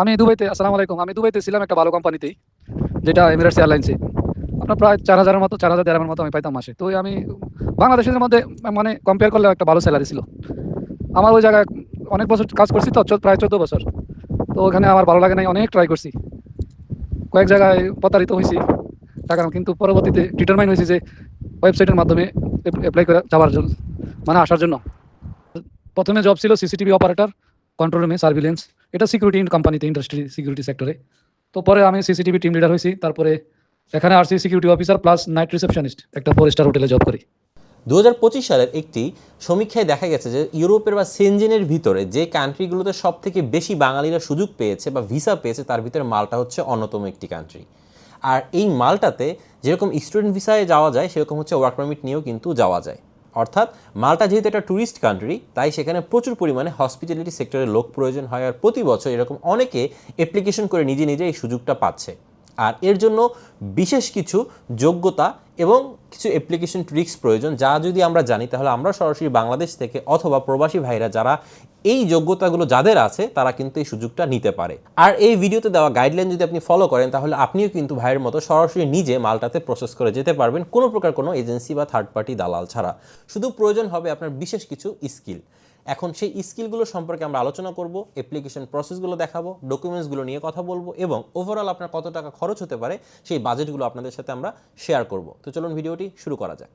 আমি দুবাইতে, আসসালামু আলাইকুম। আমি দুবাইতে ছিলাম একটা ভালো কোম্পানিতেই, যেটা এমিরেটস এয়ারলাইন্সে আপনার প্রায় চার হাজারের মতো, চার হাজার দেড়ামের মতো আমি পাইতাম মাসে। তো আমি বাংলাদেশের মধ্যে মানে কম্পেয়ার করলে একটা ভালো স্যালারি ছিল। আমার ওই জায়গায় অনেক বছর কাজ করছি তো প্রায় চোদ্দ বছর। তো ওখানে আমার ভালো লাগে নাই, অনেক ট্রাই করছি। কয়েক জায়গায় প্রতারিত হয়েছি। টাকা কিন্তু পরবর্তীতে ডিটারমাইন হয়েছি যে ওয়েবসাইটের মাধ্যমে অ্যাপ্লাই করে যাওয়ার জন্য মানে আসার জন্য। প্রথমে জব ছিল সিসিটিভি অপারেটর কন্ট্রোল রুমে সার্ভিলেন্স এটা সিকিউরিটি কোম্পানিতে ইন্ডাস্ট্রি সিকিউরিটি সেক্টরে তো পরে আমি সিসিটিভি টিম লিডার হয়েছি, তারপরে এখানে আসছি security officer plus night receptionist একটা ফোর স্টার হোটেলে জব করি। দু হাজার পঁচিশ সালের একটি সমীক্ষায় দেখা গেছে যে ইউরোপের বা সেনজেনের ভিতরে যে কান্ট্রিগুলোতে সব থেকে বেশি বাঙালিরা সুযোগ পেয়েছে বা ভিসা পেয়েছে, তার ভিতরে মালটা হচ্ছে অন্যতম একটি কান্ট্রি আর এই মালটাতে যেরকম স্টুডেন্ট ভিসায় যাওয়া যায়, সেরকম হচ্ছে ওয়ার্ক পারমিট নিয়েও কিন্তু যাওয়া যায়। অর্থাৎ মালটা যেহেতু একটা ট্যুরিস্ট কান্ট্রি তাই সেখানে প্রচুর পরিমাণে হসপিটালিটি সেক্টরের লোক প্রয়োজন হয় আর প্রতি বছর এরকম অনেকে অ্যাপ্লিকেশন করে নিজে নিজে এই সুযোগটা পাচ্ছে। আর এর জন্য বিশেষ কিছু যোগ্যতা এবং কিছু অ্যাপ্লিকেশন ট্রিক্স প্রয়োজন, যা যদি আমরা জানি, তাহলে আমরা সরাসরি বাংলাদেশ থেকে অথবা প্রবাসী ভাইরা যারা এই যোগ্যতাগুলো যাদের আছে, তারা কিন্তু এই সুযোগটা নিতে পারে। আর এই ভিডিওতে দেওয়া গাইডলাইন যদি আপনি ফলো করেন, তাহলে আপনিও কিন্তু ভাইয়ের মতো সরাসরি নিজে মালটাতে প্রসেস করে যেতে পারবেন কোনো প্রকার কোনো এজেন্সি বা থার্ড পার্টি দালাল ছাড়া। শুধু প্রয়োজন হবে আপনার বিশেষ কিছু স্কিল এখন সেই স্কিলগুলো সম্পর্কে আমরা আলোচনা করব অ্যাপ্লিকেশন প্রসেসগুলো দেখাবো ডকুমেন্টসগুলো নিয়ে কথা বলব এবং ওভারঅল আপনার কত টাকা খরচ হতে পারে, সেই বাজেটগুলো আপনাদের সাথে আমরা শেয়ার করব। তো চলুন ভিডিওটি শুরু করা যাক।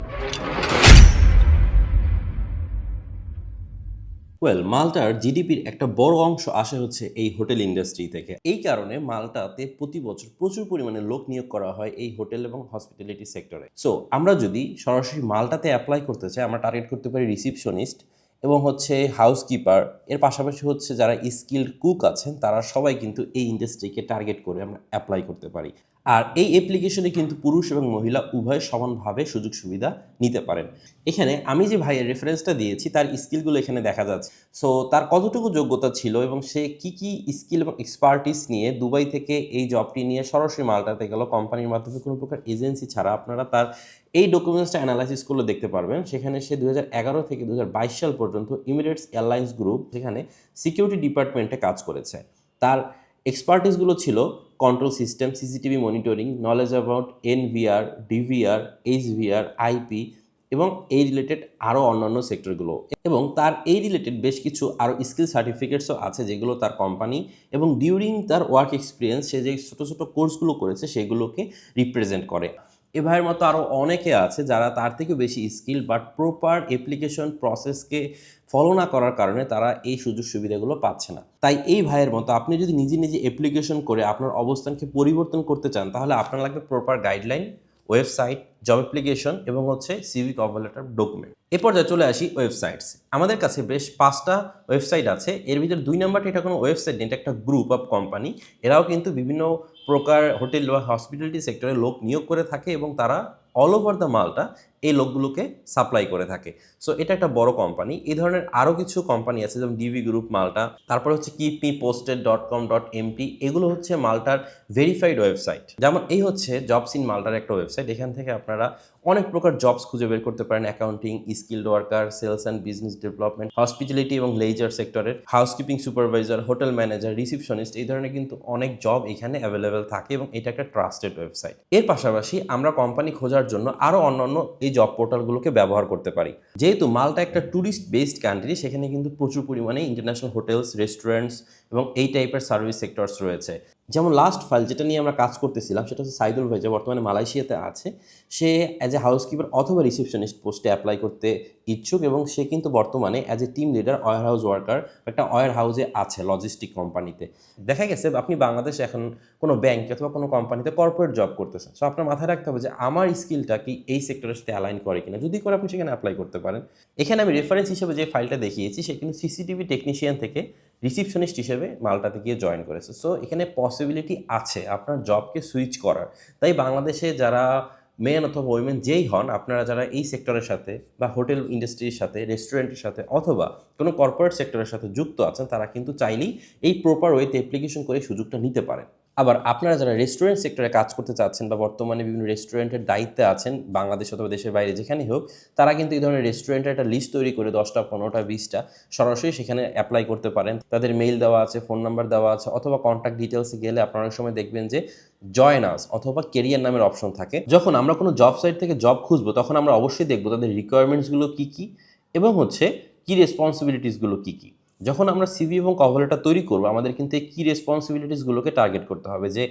ওয়েল মালটার জিডিপির একটা বড় অংশ আসে হচ্ছে এই হোটেল ইন্ডাস্ট্রি থেকে। এই কারণে মালটাতে প্রতি বছর প্রচুর পরিমাণে লোক নিয়োগ করা হয় এই হোটেল এবং হসপিটালিটি সেক্টরে সো আমরা যদি সরাসরি মালটাতে অ্যাপ্লাই করতে চাই, আমরা টার্গেট করতে পারি রিসিপশনিস্ট এবং হচ্ছে হাউসকিপার এর পাশাপাশি হচ্ছে যারা স্কিল্ড কুক আছেন, তারা সবাই কিন্তু এই ইন্ডাস্ট্রিকে টার্গেট করে আমরা অ্যাপ্লাই করতে পারি। আর এই অ্যাপ্লিকেশনে কিন্তু পুরুষ এবং মহিলা উভয় সমানভাবে সুযোগ সুবিধা নিতে পারেন। এখানে আমি যে ভাইয়ের রেফারেন্সটা দিয়েছি, তার স্কিলগুলো এখানে দেখা যাচ্ছে। সো তার কতটুকু যোগ্যতা ছিল এবং সে কি কি স্কিল এবং এক্সপার্টিস নিয়ে দুবাই থেকে এই জবটি নিয়ে সরাসরি মালটাতে গেল কোম্পানির মাধ্যমে কোনো প্রকার এজেন্সি ছাড়া আপনারা তার এই ডকুমেন্টসটা অ্যানালাইসিস করলে দেখতে পারবেন, সেখানে সে দু হাজার এগারো থেকে দু হাজার বাইশ সাল পর্যন্ত ইমিরেটস এয়ারলাইন্স গ্রুপ যেখানে সিকিউরিটি ডিপার্টমেন্টে কাজ করেছে। তার এক্সপার্টিসগুলো ছিল control system CCTV monitoring knowledge about NVR DVR HVR IP এবং এই রিলেটেড আরও অন্যান্য সেক্টরগুলো এবং তার এই রিলেটেড বেশ কিছু আরও স্কিল সার্টিফিকেটসও আছে, যেগুলো তার কোম্পানি এবং ডিউরিং তার ওয়ার্ক এক্সপিরিয়েন্স সে যে ছোটো ছোটো কোর্সগুলো করেছে, সেগুলোকে রিপ্রেজেন্ট করে। এ ভাইয়ের মতো আরও অনেকে আছে যারা তার থেকেও বেশি স্কিল বাট প্রপার অ্যাপ্লিকেশন প্রসেসকে ফলো না করার কারণে তারা এই সুযোগ সুবিধাগুলো পাচ্ছে না। তাই এই ভাইয়ের মতো আপনি যদি নিজে নিজে অ্যাপ্লিকেশন করে আপনার অবস্থানকে পরিবর্তন করতে চান, তাহলে আপনার লাগবে proper guideline website job application এবং হচ্ছে সিভি কভার লেটার ডকুমেন্ট এ পর্যায়ে চলে আসি ওয়েবসাইটস আমাদের কাছে বেশ পাঁচটা ওয়েবসাইট আছে। এর ভিতরে দুই নাম্বারটা এটা কোনো ওয়েবসাইট নেই, এটা একটা গ্রুপ অফ কোম্পানি এরাও কিন্তু বিভিন্ন প্রকার হোটেল বা হসপিটালিটি সেক্টরে লোক নিয়োগ করে থাকে এবং তারা অল ওভার দ্য মালটা এই লোকগুলোকে সাপ্লাই করে থাকে। সো এটা একটা বড় কোম্পানি এই ধরনের আরও কিছু কোম্পানি আছে যেমন ডিভি গ্রুপ মালটা তারপর হচ্ছে keep me posted dot com dot MT এগুলো হচ্ছে মালটার ভেরিফাইড ওয়েবসাইট যেমন এই হচ্ছে জবস ইন মালটার একটা ওয়েবসাইট এখান থেকে আপনারা অনেক প্রকার জবস খুঁজে বের করতে পারেন। Accounting skilled worker sales and business development hospitality এবং লেজার সেক্টরের housekeeping supervisor hotel manager receptionist এই ধরনের কিন্তু অনেক জব এখানে অ্যাভেলেবেল থাকে এবং এটা একটা ট্রাস্টেড ওয়েবসাইট এর পাশাপাশি আমরা কোম্পানি খোঁজার জন্য আরও অন্যান্য এই জব পোর্টালগুলোকে ব্যবহার করতে পারি। যেহেতু মালটা একটা ট্যুরিস্ট বেসড কান্ট্রি সেখানে কিন্তু প্রচুর পরিমাণে ইন্টারন্যাশনাল হোটেলস রেস্টুরেন্টস এবং এই টাইপের সার্ভিস সেক্টরস রয়েছে। যেমন লাস্ট ফাইল যেটা নিয়ে আমরা কাজ করতেছিলাম, সেটা হচ্ছে সাইদুল ভাই, যে বর্তমানে মালয়েশিয়াতে আছে, সে অ্যাজ এ হাউসকিপার অথবা রিসেপশনিস্ট পোস্টে অ্যাপ্লাই করতে ইচ্ছুক এবং সে কিন্তু বর্তমানে as a team leader warehouse worker একটা ওয়ার হাউসে আছে লজিস্টিক কোম্পানিতে দেখা গেছে আপনি বাংলাদেশে এখন কোনো ব্যাংক অথবা কোনো কোম্পানিতে কর্পোরেট জব করতেছেন। সো আপনার মাথায় রাখতে হবে যে আমার স্কিলটা কি এই সেক্টরের সাথে অ্যালাইন করে কিনা। যদি করে আপনি সেখানে অ্যাপ্লাই করতে পারেন। এখানে আমি রেফারেন্স হিসেবে যে ফাইলটা দেখিয়েছি, সে কিন্তু সিসিটিভি টেকনিশিয়ান থেকে রিসিপশনিস্ট হিসেবে মালটাতে গিয়ে জয়েন করেছে। সো এখানে পসিবিলিটি আছে আপনার জবকে সুইচ করার। তাই বাংলাদেশে যারা মেন অথবা উইমেন যেই হন, আপনারা যারা এই সেক্টরের সাথে বা হোটেল ইন্ডাস্ট্রির সাথে রেস্টুরেন্টের সাথে অথবা কোনো কর্পোরেট সেক্টরের সাথে যুক্ত আছেন, তারা কিন্তু চাইলেই এই প্রপার ওয়েতে অ্যাপ্লিকেশন করে সুযোগটা নিতে পারেন। আবার আপনারা যারা রেস্টুরেন্ট সেক্টরে কাজ করতে চাচ্ছেন বা বর্তমানে বিভিন্ন রেস্টুরেন্টের দায়িত্বে আছেন, বাংলাদেশ অথবা দেশের বাইরে যেখানেই হোক, তারা কিন্তু এই ধরনের রেস্টুরেন্টের একটা লিস্ট তৈরি করে দশটা, পনেরোটা, বিশটা সরাসরি সেখানে অ্যাপ্লাই করতে পারেন। তাদের মেইল দেওয়া আছে ফোন নাম্বার দেওয়া আছে অথবা কন্ট্যাক্ট ডিটেলসে গেলে আপনারা সময় দেখবেন যে জয়েন আস অথবা কেরিয়ার নামের অপশন থাকে। যখন আমরা কোনো জব সাইট থেকে জব খুঁজবো, তখন আমরা অবশ্যই দেখব তাদের রিকোয়ারমেন্টসগুলো কী কী এবং হচ্ছে কী রেসপন্সিবিলিটিসগুলো কী কী। যখন আমরা সিভি এবং কভার লেটার তৈরি করব, আমাদের কিন্তু এই কী রেসপন্সিবিলিটিসগুলোকে টার্গেট করতে হবে যে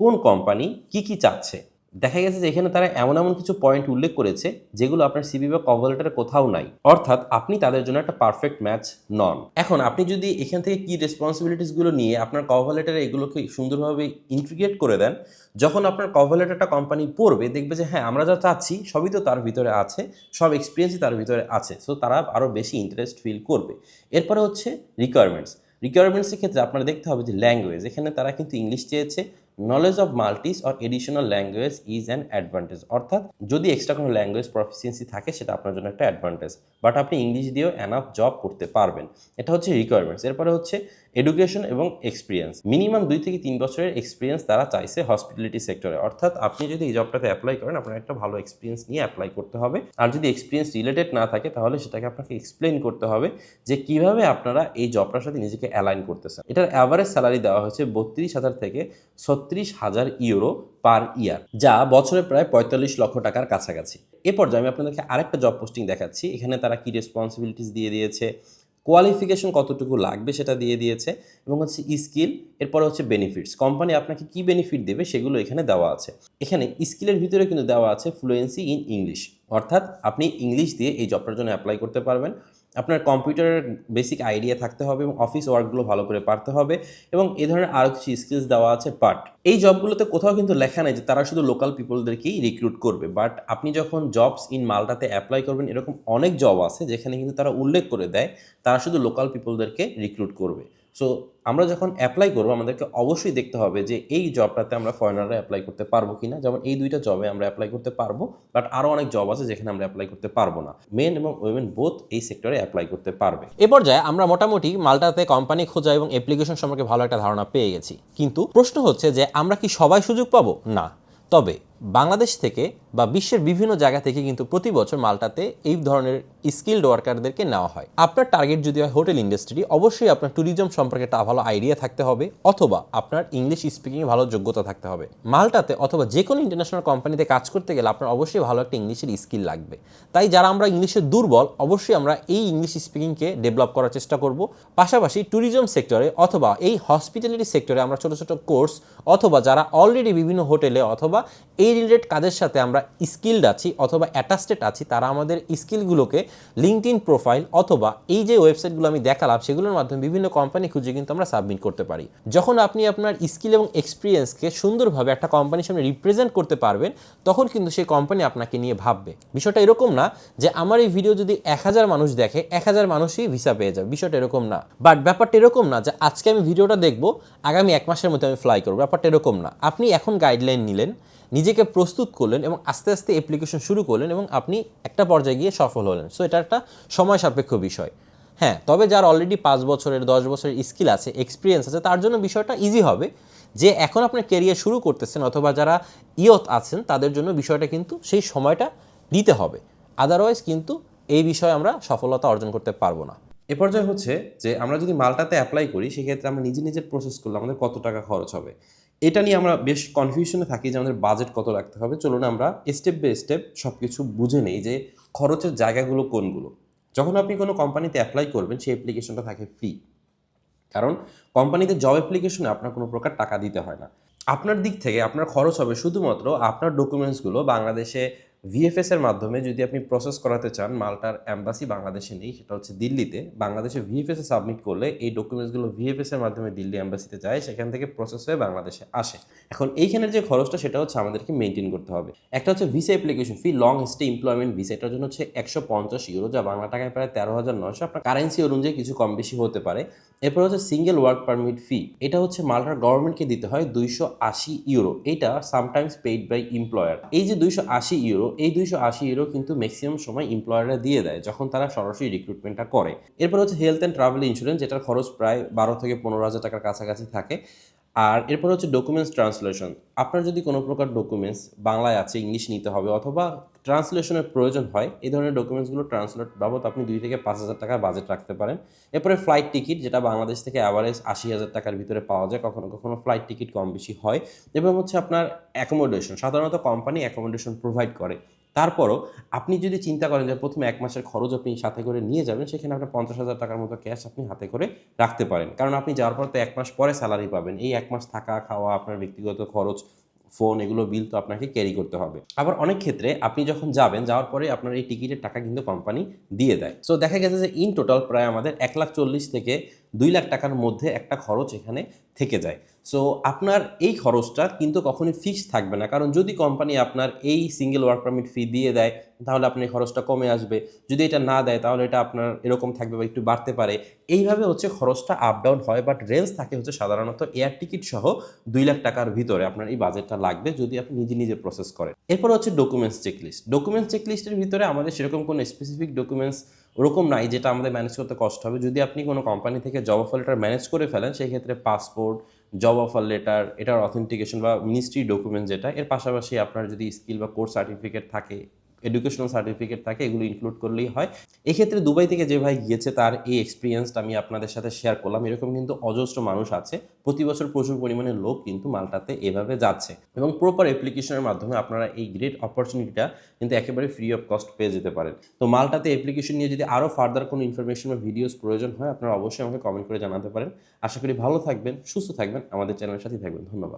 কোন কোম্পানি কি কি চাচ্ছে। দেখা গেছে যে এখানে তারা এমন এমন কিছু পয়েন্ট উল্লেখ করেছে যেগুলো আপনার সিভি বা কভার লেটারে কোথাও নাই। অর্থাৎ আপনি তাদের জন্য একটা পারফেক্ট ম্যাচ নন। এখন আপনি যদি এখান থেকে কি রেসপন্সিবিলিটিসগুলো নিয়ে আপনার কভার লেটারে এগুলোকে সুন্দরভাবে ইন্টিগ্রেট করে দেন, যখন আপনার কভার লেটারটা কোম্পানি পড়বে, দেখবে যে হ্যাঁ আমরা যা চাচ্ছি সবই তো তার ভিতরে আছে, সব এক্সপিরিয়েন্সই তার ভিতরে আছে। সো তারা আরও বেশি ইন্টারেস্ট ফিল করবে। এরপরে হচ্ছে রিকোয়ারমেন্টস রিকোয়ারমেন্টসের ক্ষেত্রে আপনারা দেখতে হবে যে ল্যাঙ্গুয়েজ এখানে তারা কিন্তু ইংলিশ চেয়েছে knowledge of Maltese or additional language is an advantage অর্থাৎ যদি এক্সট্রা কোনো ল্যাঙ্গুয়েজ প্রফিসিয়েন্সি থাকে, সেটা আপনার জন্য একটা অ্যাডভান্টেজ বাট আপনি ইংলিশ দিয়েও অ্যানাফ জব করতে পারবেন। এটা হচ্ছে রিকোয়ারমেন্টস এরপরে হচ্ছে এডুকেশন এবং এক্সপিরিয়েন্স মিনিমাম দুই থেকে তিন বছরের এক্সপিরিয়েন্স তারা চাইছে হসপিটালিটি সেক্টরে অর্থাৎ আপনি যদি এই জবটাতে অ্যাপ্লাই করেন, আপনার একটা ভালো এক্সপিরিয়েন্স নিয়ে অ্যাপ্লাই করতে হবে। আর যদি এক্সপিরিয়েন্স রিলেটেড না থাকে, তাহলে সেটাকে আপনাকে এক্সপ্লেন করতে হবে যে কীভাবে আপনারা এই জবটার সাথে নিজেকে অ্যালাইন করতেছেন। এটার অ্যাভারেজ স্যালারি দেওয়া হয়েছে বত্রিশ হাজার থেকে ছত্রিশ হাজার ইউরো পার ইয়ার, যা বছরে প্রায় পঁয়তাল্লিশ লক্ষ টাকার কাছাকাছি। এ পর্যায়ে আমি আপনাদেরকে আরেকটা জব পোস্টিং দেখাচ্ছি। এখানে তারা কি রেসপন্সিবিলিটিস দিয়ে দিয়েছে কোয়ালিফিকেশন কতটুকু লাগবে সেটা দিয়ে দিয়েছে, এবং হচ্ছে স্কিল এরপরে হচ্ছে বেনিফিটস কোম্পানি আপনাকে কি বেনিফিট দেবে সেগুলো এখানে দেওয়া আছে। এখানে স্কিলের ভিতরে কিন্তু দেওয়া আছে ফ্লুয়েন্সি ইন ইংলিশ অর্থাৎ আপনি ইংলিশ দিয়ে এই জবটার জন্য অ্যাপ্লাই করতে পারবেন। আপনার কম্পিউটারের বেসিক আইডিয়া থাকতে হবে এবং অফিস ওয়ার্কগুলো ভালো করে পারতে হবে এবং এ ধরনের আরও কিছু স্কিলস দেওয়া আছে পার্ট এই জবগুলোতে কোথাও কিন্তু লেখা নেই যে তারা শুধু লোকাল পিপলদেরকেই রিক্রুট করবে। বাট আপনি যখন জবস ইন মালটাতে অ্যাপ্লাই করবেন, এরকম অনেক জব আছে যেখানে কিন্তু তারা উল্লেখ করে দেয় তারা শুধু লোকাল পিপলদেরকে রিক্রুট করবে। সো আমরা যখন অ্যাপ্লাই করব, আমাদেরকে অবশ্যই দেখতে হবে যে এই জবটাতে আমরা ফরেনাররা অ্যাপ্লাই করতে পারব কিনা। যেমন এই দুইটা জবে আমরা অ্যাপ্লাই করতে পারব বাট আরও অনেক জব আছে যেখানে আমরা অ্যাপ্লাই করতে পারব না। মেন এবং উইমেন বোথ এই সেক্টরে অ্যাপ্লাই করতে পারবে। এ পর্যায়ে আমরা মোটামুটি মাল্টাতে কোম্পানি খোঁজা এবং অ্যাপ্লিকেশন সম্পর্কে ভালো একটা ধারণা পেয়ে গেছি। কিন্তু প্রশ্ন হচ্ছে যে, আমরা কি সবাই সুযোগ পাবো? না। তবে বাংলাদেশ থেকে বা বিশ্বের বিভিন্ন জায়গা থেকে কিন্তু প্রতি বছর মাল্টাতে এই ধরনের স্কিল্ড ওয়ার্কারদেরকে নেওয়া হয়। আপনার টার্গেট যদি হয় হোটেল ইন্ডাস্ট্রি অবশ্যই আপনার ট্যুরিজম সম্পর্কে একটা ভালো আইডিয়া থাকতে হবে, অথবা আপনার ইংলিশ স্পিকিংয়ে ভালো যোগ্যতা থাকতে হবে। মাল্টাতে অথবা যে কোনো ইন্টারন্যাশনাল কোম্পানিতে কাজ করতে গেলে আপনার অবশ্যই ভালো একটা ইংলিশের স্কিল লাগবে। তাই যারা আমরা ইংলিশে দুর্বল, অবশ্যই আমরা এই ইংলিশ স্পিকিংকে ডেভেলপ করার চেষ্টা করব। পাশাপাশি ট্যুরিজম সেক্টরে অথবা এই হসপিটালিটি সেক্টরে আমরা ছোটো ছোটো কোর্স অথবা যারা অলরেডি বিভিন্ন হোটেলে অথবা এই রিলেটেড কাজের সাথে আমরা স্কিল্ড আছি অথবা অ্যাটাস্টেড আছি, তারা আমাদের স্কিলগুলোকে লিঙ্কড ইন প্রোফাইল অথবা এই যে ওয়েবসাইটগুলো আমি দেখালাম, সেগুলোর মাধ্যমে বিভিন্ন কোম্পানি খুঁজে কিন্তু আমরা সাবমিট করতে পারি। যখন আপনি আপনার স্কিল এবং এক্সপিরিয়েন্সকে সুন্দরভাবে একটা কোম্পানির সামনে রিপ্রেজেন্ট করতে পারবেন, তখন কিন্তু সেই কোম্পানি আপনাকে নিয়ে ভাববে। বিষয়টা এরকম না যে আমার এই ভিডিও যদি এক হাজার মানুষ দেখে, এক হাজার মানুষই ভিসা পেয়ে যাবে। বিষয়টা এরকম না। বাট ব্যাপারটা এরকম না যে আজকে আমি ভিডিওটা দেখব, আগামী এক মাসের মধ্যে আমি ফ্লাই করব। ব্যাপারটা এরকম না। আপনি এখন গাইডলাইন নিলেন নিজেকে প্রস্তুত করলেন এবং আস্তে আস্তে অ্যাপ্লিকেশন শুরু করলেন এবং আপনি একটা পর্যায়ে গিয়ে সফল হলেন। সো এটা একটা সময় সাপেক্ষ বিষয়। হ্যাঁ তবে যার অলরেডি পাঁচ বছরের, দশ বছরের স্কিল আছে এক্সপিরিয়েন্স আছে, তার জন্য বিষয়টা ইজি হবে যে এখন আপনার ক্যারিয়ার শুরু করতেছেন অথবা যারা ইয়ত আছেন, তাদের জন্য বিষয়টা কিন্তু সেই সময়টা দিতে হবে। আদারওয়াইজ কিন্তু এই বিষয়ে আমরা সফলতা অর্জন করতে পারব না। এ পর্যায়ে হচ্ছে যে আমরা যদি মালটাতে অ্যাপ্লাই করি, সেক্ষেত্রে আমরা নিজে নিজের প্রসেস করলে আমাদের কত টাকা খরচ হবে? এটা নিয়ে আমরা বেশ কনফিউশনে থাকি যে আমাদের বাজেট কত রাখতে হবে। চলুন আমরা স্টেপ বাই স্টেপ সব কিছু বুঝে নেই যে খরচের জায়গাগুলো কোনগুলো। যখন আপনি কোনো কোম্পানিতে অ্যাপ্লাই করবেন, সেই অ্যাপ্লিকেশনটা থাকে ফ্রি কারণ কোম্পানিতে জব অ্যাপ্লিকেশনে আপনার কোনো প্রকার টাকা দিতে হয় না। আপনার দিক থেকে আপনার খরচ হবে শুধুমাত্র আপনার ডকুমেন্টসগুলো বাংলাদেশে ভিএফএস এর মাধ্যমে যদি আপনি প্রসেস করাতে চান, মালটার অ্যাম্বাসি বাংলাদেশে নেই, সেটা হচ্ছে দিল্লিতে। বাংলাদেশে ভিএফএস এ সাবমিট করলে এই ডকুমেন্টসগুলো ভিএফএস এর মাধ্যমে দিল্লি অ্যাম্বাসিতে যায়, সেখান থেকে প্রসেস হয়ে বাংলাদেশে আসে। এখন এইখানের যে খরচটা, সেটা হচ্ছে আমাদেরকে মেনটেন করতে হবে। একটা হচ্ছে visa application fee long stay employment visa এটার জন্য হচ্ছে একশো পঞ্চাশ ইউরো যা বাংলা টাকায় প্রায় তেরো হাজার নয়শো, আপনার কারেন্সি অনুযায়ী কিছু কম বেশি হতে পারে। এরপর হচ্ছে সিঙ্গেল ওয়ার্ক পারমিট ফি এটা হচ্ছে মালটার গভর্নমেন্টকে দিতে হয় দুইশো আশি ইউরো এটা সামটাইমস পেইড বাই এমপ্লয়ার এই যে দুইশো আশি ইউরো এই দুইশো আশি ইউরো কিন্তু ম্যাক্সিমাম সময় এমপ্লয়াররা দিয়ে দেয় যখন তারা সরাসরি রিক্রুটমেন্টটা করে। এরপর হচ্ছে হেলথ অ্যান্ড ট্রাভেল ইন্স্যুরেন্স যেটার খরচ প্রায় বারো থেকে পনেরো হাজার টাকার কাছাকাছি থাকে। আর এরপর হচ্ছে ডকুমেন্টস ট্রান্সলেশন আপনার যদি কোনো প্রকার ডকুমেন্টস বাংলায় আছে, ইংলিশ নিতে হবে অথবা ট্রান্সলেশনের প্রয়োজন হয়, এই ধরনের ডকুমেন্টসগুলো ট্রান্সলেট বাবদ আপনি দুই থেকে পাঁচ হাজার টাকা বাজেট রাখতে পারেন। এরপরে ফ্লাইট টিকিট যেটা বাংলাদেশ থেকে অ্যাভারেজ আশি হাজার টাকার ভিতরে পাওয়া যায়, কখনো কখনো ফ্লাইট টিকিট কম বেশি হয়। এবং হচ্ছে আপনার অ্যাকোমোডেশন সাধারণত কোম্পানি অ্যাকোমোডেশন প্রোভাইড করে। তারপরও আপনি যদি চিন্তা করেন যে প্রথমে এক মাসের খরচ আপনি সাথে করে নিয়ে যাবেন, সেখানে আপনার পঞ্চাশ হাজার টাকার মতো ক্যাশ আপনি হাতে করে রাখতে পারেন। কারণ আপনি যাওয়ার পর তো এক মাস পরে স্যালারি পাবেন। এই এক মাস থাকা, খাওয়া, আপনার ব্যক্তিগত খরচ ফোন এগুলো বিল তো আপনাকে ক্যারি করতে হবে। আবার অনেক ক্ষেত্রে আপনি যখন যাবেন, যাওয়ার পরে আপনার এই টিকিটের টাকা কিন্তু কোম্পানি দিয়ে দেয়। সো দেখা গেছে যে ইন টোটাল প্রায় আমাদের এক লাখ চল্লিশ থেকে দুই লাখ টাকার মধ্যে একটা খরচ এখানে থেকে যায়। সো আপনার এই খরচটা কিন্তু কখনোই ফিক্সড থাকবে না। কারণ যদি কোম্পানি আপনার এই সিঙ্গেল ওয়ার্ক পারমিট ফি দিয়ে দেয়, তাহলে আপনার খরচটা কমে আসবে। যদি এটা না দেয়, তাহলে এটা আপনার এরকম থাকবে বা একটু বাড়তে পারে। এইভাবে হচ্ছে খরচটা আপ ডাউন হয় বাট রেঞ্জ থাকে হচ্ছে সাধারণত এয়ার টিকিট সহ দুই লাখ টাকার ভিতরে আপনার এই বাজেটটা লাগবে যদি আপনি নিজে নিজে প্রসেস করেন। এরপর হচ্ছে ডকুমেন্টস চেকলিস্ট ডকুমেন্টস চেকলিস্টের ভিতরে আমাদের সেরকম কোনো স্পেসিফিক ডকুমেন্টস ওরকম নাই যেটা আমাদের ম্যানেজ করতে কষ্ট হবে। যদি আপনি কোনো কোম্পানি থেকে জব অফার লেটার ম্যানেজ করে ফেলেন সেই ক্ষেত্রে পাসপোর্ট জব অফার লেটার এটার অথেন্টিকেশন বা মিনিস্ট্রি ডকুমেন্ট যেটা, এর পাশাপাশি আপনার যদি স্কিল বা কোর্স সার্টিফিকেট থাকে এডুকেশনাল সার্টিফিকেট থাকে, এগুলো ইনক্লুড করলেই হয়। এক্ষেত্রে দুবাই থেকে যে ভাই গিয়েছে, তার এই এক্সপিরিয়েন্সটা আমি আপনাদের সাথে শেয়ার করলাম। এরকম কিন্তু অজস্র মানুষ আছে, প্রতি বছর প্রচুর পরিমাণে লোক কিন্তু মালটাতে এভাবে যাচ্ছে। এবং প্রপার অ্যাপ্লিকেশনের মাধ্যমে আপনারা এই গ্রেট অপরচুনিটিটা কিন্তু একেবারে ফ্রি অফ কস্ট পেয়ে যেতে পারেন। তো মালটাতে অ্যাপ্লিকেশন নিয়ে যদি আরও ফার্দার কোনো ইনফরমেশন বা ভিডিওস প্রয়োজন হয়, আপনারা অবশ্যই আমাকে কমেন্ট করে জানাতে পারেন। আশা করি ভালো থাকবেন, সুস্থ থাকবেন, আমাদের চ্যানেলের সাথেই থাকবেন। ধন্যবাদ।